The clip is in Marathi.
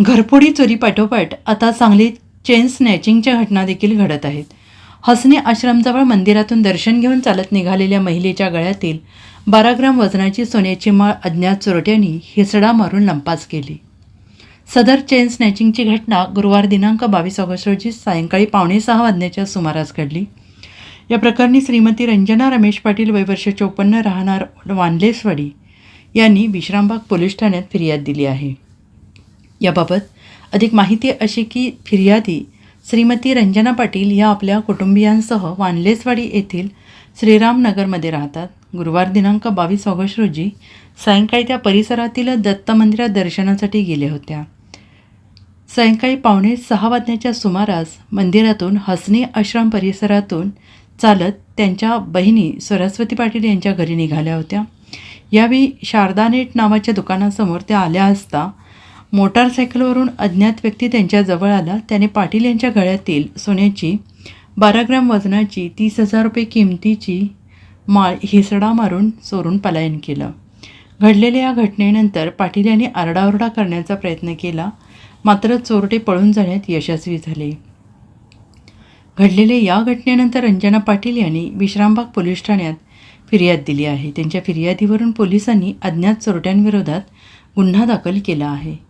घरफोडी चोरी पाठोपाठ आता सांगलीत चेन स्नॅचिंगच्या घटना देखील घडत आहेत. हसने आश्रमजवळ मंदिरातून दर्शन घेऊन चालत निघालेल्या महिलेच्या गळ्यातील बारा ग्राम वजनाची सोन्याची माळ अज्ञात चोरट्यांनी हिसडा मारून लंपास केली. सदर चेन स्नॅचिंगची घटना गुरुवार दिनांक बावीस ऑगस्ट रोजी सायंकाळी पावणे सहा वाजण्याच्या सुमारास घडली. या प्रकरणी श्रीमती रंजना रमेश पाटील वयवर्ष चोपन्न राहणार वानलेसवाडी यांनी विश्रामबाग पोलीस ठाण्यात फिर्याद दिली आहे. याबाबत अधिक माहिती अशी की फिर्यादी श्रीमती रंजना पाटील या आपल्या कुटुंबियांसह वानलेसवाडी येथील श्रीरामनगरमध्ये राहतात. गुरुवार दिनांक बावीस ऑगस्ट रोजी सायंकाळी त्या परिसरातील दत्त मंदिरात दर्शनासाठी गेल्या होत्या. सायंकाळी पावणे सहा वाजण्याच्या सुमारास मंदिरातून हसनी आश्रम परिसरातून चालत त्यांच्या बहिणी सरस्वती पाटील यांच्या घरी निघाल्या होत्या. यावेळी शारदा नेट नावाच्या दुकानासमोर त्या आल्या असता मोटारसायकलवरून अज्ञात व्यक्ती त्यांच्याजवळ आला. त्याने पाटील यांच्या गळ्यातील सोन्याची बारा ग्रॅम वजनाची तीस हजार रुपये किमतीची माळ हिसडा मारून चोरून पलायन केलं. घडलेल्या या घटनेनंतर पाटील यांनी आरडाओरडा करण्याचा प्रयत्न केला. मात्र चोरटे पळून जाण्यात यशस्वी झाले. घडलेल्या या घटनेनंतर रंजना पाटील यांनी विश्रामबाग पोलीस ठाण्यात फिर्याद दिली आहे. त्यांच्या फिर्यादीवरून पोलिसांनी अज्ञात चोरट्यांविरोधात गुन्हा दाखल केला आहे.